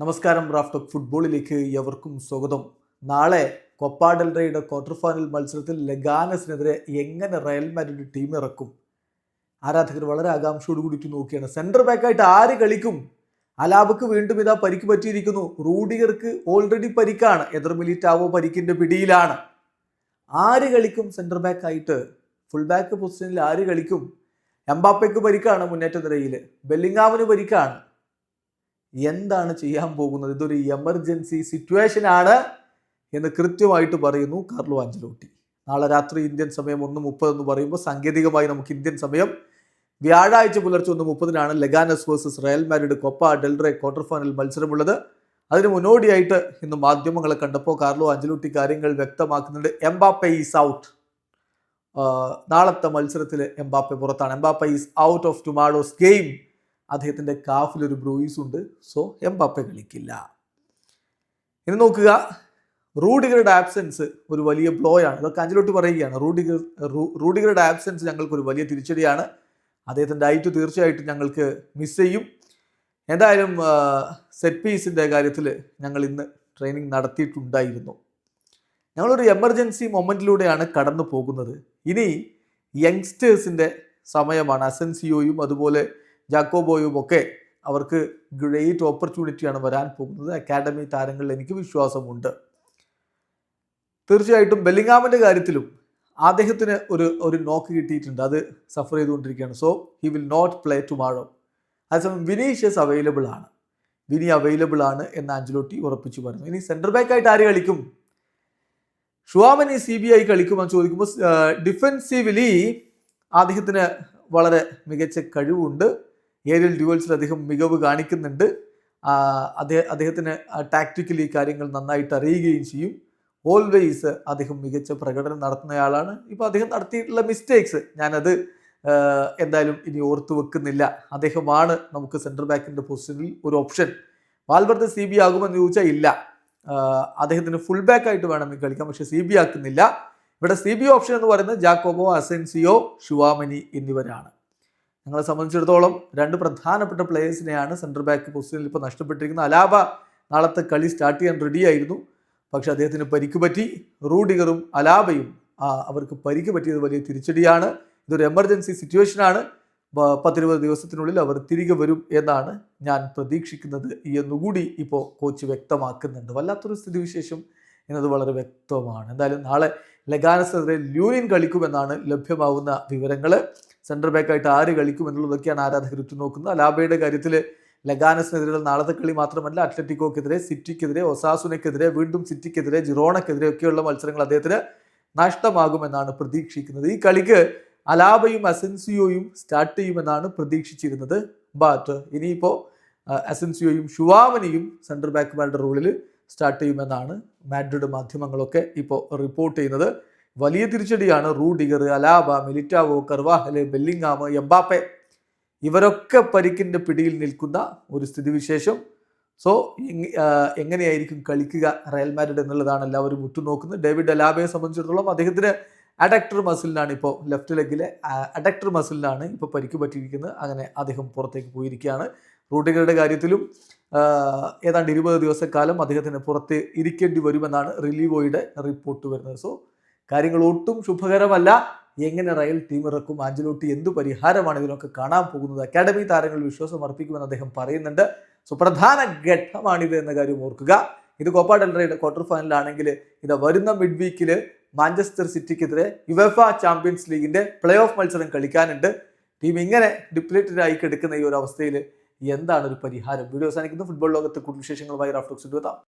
നമസ്കാരം റാഫ്റ്റോക്ക് ഫുട്ബോളിലേക്ക് എവർക്കും സ്വാഗതം. നാളെ കൊപ്പാഡൽറയുടെ ഡെൽ റേയുടെ ക്വാർട്ടർ ഫൈനൽ മത്സരത്തിൽ ലഗാനസിനെതിരെ എങ്ങനെ റയൽ മാഡ്രിഡ് ടീം ഇറക്കും? ആരാധകർ വളരെ ആകാംക്ഷയോട് കൂടിയിട്ട് നോക്കിയാണ് സെന്റർ ബാക്കായിട്ട് ആര് കളിക്കും? അലാബക്ക് വീണ്ടും ഇതാ പരിക്ക് പറ്റിയിരിക്കുന്നു. റൂഡിഗർക്ക് ഓൾറെഡി പരിക്കാണ്. എതിർ മിലിറ്റാവോ പരിക്കിന്റെ പിടിയിലാണ്. ആര് കളിക്കും? സെന്റർ ബാക്കായിട്ട് ഫുൾ ബാക്ക് പൊസിഷനിൽ ആര് കളിക്കും? എംബാപ്പയ്ക്ക് പരിക്കാണ് മുന്നേറ്റ നിരയിൽ ബെല്ലിങ്ങാമിന് പരിക്കാണ്. എന്താണ് ചെയ്യാൻ പോകുന്നത്? ഇതൊരു എമർജൻസി സിറ്റുവേഷൻ ആണ് എന്ന് കൃത്യമായിട്ട് പറയുന്നു കാർലോ ആഞ്ചലോട്ടി നാളെ രാത്രി ഇന്ത്യൻ സമയം ഒന്ന് മുപ്പത് എന്ന് പറയുമ്പോൾ സാങ്കേതികമായി നമുക്ക് ഇന്ത്യൻ സമയം വ്യാഴാഴ്ച പുലർച്ചെ ഒന്ന് മുപ്പതിനാണ് Leganes versus Real Madrid Copa Del Rey quarter final മത്സരമുള്ളത്. അതിന് മുന്നോടിയായിട്ട് ഇന്ന് മാധ്യമങ്ങളെ കണ്ടപ്പോൾ കാർലോ ആഞ്ചലോട്ടി കാര്യങ്ങൾ വ്യക്തമാക്കുന്നുണ്ട്. എംബാപ്പെ ഈസ് ഔട്ട് നാളത്തെ മത്സരത്തിൽ എംബാപ്പെ പുറത്താണ്. Mbappe is out of tomorrow's game അദ്ദേഹത്തിന്റെ കാഫിലൊരു ബ്രൂയിസ് ഉണ്ട്. സോ എംബാപ്പെ കളിക്കില്ല. ഇനി നോക്കുക റൂഡിഗറുടെ ആബ്സെൻസ് ഒരു വലിയ ബ്ലോ ആണ്. ഇതൊക്കെ അഞ്ചലോട്ട് പറയുകയാണ്. റൂഡിഗർ റൂഡിഗറുടെ ആബ്സെൻസ് ഞങ്ങൾക്കൊരു വലിയ തിരിച്ചടിയാണ്. അദ്ദേഹത്തിന്റെ ഐറ്റ് തീർച്ചയായിട്ടും ഞങ്ങൾക്ക് മിസ് ചെയ്യും. എന്തായാലും സെറ്റ് പീസിന്റെ കാര്യത്തിൽ ഞങ്ങൾ ഇന്ന് ട്രെയിനിങ് നടത്തിയിട്ടുണ്ടായിരുന്നു. ഞങ്ങളൊരു എമർജൻസി മൊമെന്റിലൂടെയാണ് കടന്നു പോകുന്നത്. ഇനി യങ്സ്റ്റേഴ്സിന്റെ സമയമാണ്. അസെൻസിയോയും അതുപോലെ ജാക്കോബോയും ഒക്കെ അവർക്ക് ഗ്രേറ്റ് ഓപ്പർച്യൂണിറ്റിയാണ് വരാൻ പോകുന്നത്. അക്കാഡമി താരങ്ങളിൽ എനിക്ക് വിശ്വാസമുണ്ട്. തീർച്ചയായിട്ടും ബെല്ലിങ്ങാമിന്റെ കാര്യത്തിലും അദ്ദേഹത്തിന് ഒരു ഒരു നോക്ക് കിട്ടിയിട്ടുണ്ട്. അത് സഫർ ചെയ്തുകൊണ്ടിരിക്കുകയാണ്. So he will not play tomorrow അതേസമയം വിനീഷ്യസ് അവൈലബിൾ ആണ്. വിനി അവൈലബിൾ ആണ് എന്ന് ആഞ്ചലോട്ടി ഉറപ്പിച്ചു പറഞ്ഞു ഇനി സെന്റർ ബാക്ക് ആയിട്ട് ആര് കളിക്കും? ഷുവാമനി സി ബി ഐ കളിക്കുമെന്ന് ചോദിക്കുമ്പോൾ ഡിഫെൻസീവലി അദ്ദേഹത്തിന് വളരെ മികച്ച കഴിവുണ്ട്. ഏരിയൽ ഡ്യൂവൽസിൽ അദ്ദേഹം മികവ് കാണിക്കുന്നുണ്ട്. അദ്ദേഹം അദ്ദേഹത്തിന് ടാക്ടിക്കലി കാര്യങ്ങൾ നന്നായിട്ട് അറിയുകയും ചെയ്യും. ഓൾവേസ് അദ്ദേഹം മികച്ച പ്രകടനം നടത്തുന്നയാളാണ്. ഇപ്പോൾ അദ്ദേഹം നടത്തിയിട്ടുള്ള മിസ്റ്റേക്സ് ഞാനത് എന്തായാലും ഇനി ഓർത്തു വെക്കുന്നില്ല. അദ്ദേഹമാണ് നമുക്ക് സെൻട്രൽ ബാക്കിന്റെ പൊസിഷനിൽ ഒരു ഓപ്ഷൻ വാൽവർദ്ധ സി ബി ആകുമെന്ന് ചോദിച്ചാൽ ഇല്ല. അദ്ദേഹത്തിന് ഫുൾ ബാക്ക് ആയിട്ട് വേണമെങ്കിൽ കളിക്കാം പക്ഷേ സി ബി ആക്കുന്നില്ല. ഇവിടെ സി ബി ഓപ്ഷൻ എന്ന് പറയുന്നത് ജാക്കോബോ അസെൻസിയോ ഷുവാമനി എന്നിവരാണ്. ഞങ്ങളെ സംബന്ധിച്ചിടത്തോളം രണ്ട് പ്രധാനപ്പെട്ട പ്ലേയേഴ്സിനെയാണ് സെന്റർ ബാക്ക് പൊസിഷനിൽ ഇപ്പോൾ നഷ്ടപ്പെട്ടിരിക്കുന്നത്. അലാബ നാളത്തെ കളി സ്റ്റാർട്ട് ചെയ്യാൻ റെഡിയായിരുന്നു പക്ഷെ അദ്ദേഹത്തിന് പരിക്ക് പറ്റി. റൂഡിഗറും അലാബയും അവർക്ക് പരിക്ക് പറ്റിയത് വലിയ തിരിച്ചടിയാണ്. ഇതൊരു എമർജൻസി സിറ്റുവേഷനാണ് പത്തിരുപത് ദിവസത്തിനുള്ളിൽ അവർ തിരികെ വരും എന്നാണ് ഞാൻ പ്രതീക്ഷിക്കുന്നത് എന്നുകൂടി ഇപ്പോൾ കോച്ച് വ്യക്തമാക്കുന്നുണ്ട്. വല്ലാത്തൊരു സ്ഥിതിവിശേഷം എന്നത് വളരെ വ്യക്തമാണ്. എന്തായാലും നാളെ ലഗാനസിനെതിരെ ലൂനിൻ കളിക്കുമെന്നാണ് ലഭ്യമാവുന്ന വിവരങ്ങൾ സെൻട്രൽ ബാക്കായിട്ട് ആര് കളിക്കും എന്നുള്ളതൊക്കെയാണ് ആരാധകർ ഉറ്റുനോക്കുന്നത്. അലാബയുടെ കാര്യത്തിൽ ലഗാനസിനെതിരെ നാളത്തെ കളി മാത്രമല്ല അത്ലറ്റിക്കോക്കെതിരെ സിറ്റിക്കെതിരെ ഒസാസുനക്കെതിരെ വീണ്ടും സിറ്റിക്കെതിരെ ജിറോണക്കെതിരെ ഒക്കെയുള്ള മത്സരങ്ങൾ അദ്ദേഹത്തിന് നഷ്ടമാകുമെന്നാണ് പ്രതീക്ഷിക്കുന്നത്. ഈ കളിക്ക് അലാബയും അസെൻസിയോയും സ്റ്റാർട്ട് ചെയ്യുമെന്നാണ് പ്രതീക്ഷിച്ചിരുന്നത്. ബട്ട് ഇനിയിപ്പോൾ അസെൻസിയോയും ഷുവാമനിയും സെൻട്രൽ ബാക്കുമാരുടെ റോളിൽ സ്റ്റാർട്ട് ചെയ്യുമെന്നാണ് മാഡ്രിഡ് മാധ്യമങ്ങളൊക്കെ ഇപ്പോൾ റിപ്പോർട്ട് ചെയ്യുന്നത്. വലിയ തിരിച്ചടിയാണ് Rudiger Alaba Militao Carvajal Bellingham Mbappe. ഇവരൊക്കെ പരിക്കിന്റെ പിടിയിൽ നിൽക്കുന്ന ഒരു സ്ഥിതിവിശേഷം. സോ എങ്ങനെയായിരിക്കും കളിക്കുക റയൽ മാഡ്രിഡ് എന്നുള്ളതാണ് എല്ലാവരും ഉറ്റുനോക്കുന്നത്. ഡേവിഡ് അലാബയെ സംബന്ധിച്ചിടത്തോളം അദ്ദേഹത്തിന് അഡക്ടർ മസിലിനാണ് ഇപ്പോൾ ലെഫ്റ്റ് ലെഗിലെ അഡക്ടർ മസിലിനാണ് ഇപ്പോൾ പരിക്ക് പറ്റിയിരിക്കുന്നത്. അങ്ങനെ അദ്ദേഹം പുറത്തേക്ക് പോയിരിക്കുകയാണ്. റൂട്ടുകളുടെ കാര്യത്തിലും ഏതാണ്ട് ഇരുപത് ദിവസക്കാലം അദ്ദേഹത്തിന് പുറത്ത് ഇരിക്കേണ്ടി വരുമെന്നാണ് റിലീവോയുടെ റിപ്പോർട്ട് വരുന്നത്. സോ കാര്യങ്ങൾ ഒട്ടും ശുഭകരമല്ല. എങ്ങനെ റയൽ ടീം ഇറക്കും? ആഞ്ചലോട്ടി എന്ത് പരിഹാരമാണ് ഇതിനൊക്കെ കാണാൻ പോകുന്നത്? അക്കാഡമി താരങ്ങൾ വിശ്വാസം അർപ്പിക്കുമെന്ന് അദ്ദേഹം പറയുന്നുണ്ട്. സുപ്രധാന ഘട്ടമാണിത് എന്ന കാര്യം ഓർക്കുക. ഇത് കോപ്പ ഡെൽറയുടെ ക്വാർട്ടർ ഫൈനലാണെങ്കിൽ ഇത് വരുന്ന മിഡ് വീക്കിൽ മാഞ്ചസ്റ്റർ സിറ്റിക്കെതിരെ യുവഫ ചാമ്പ്യൻസ് ലീഗിന്റെ പ്ലേ ഓഫ് മത്സരം കളിക്കാനുണ്ട്. ടീം ഇങ്ങനെ ഡിപ്ലേറ്റഡ് ആയി കിടക്കുന്ന ഈ ഒരു അവസ്ഥയിൽ എന്താണ് ഒരു പരിഹാരം? വീഡിയോ അവസാനിക്കുന്നു. ഫുട്ബോൾ ലോകത്തെ കൂടുതൽ വിശേഷങ്ങളുമായി റാഫ്റ്റോക്സ് എത്താം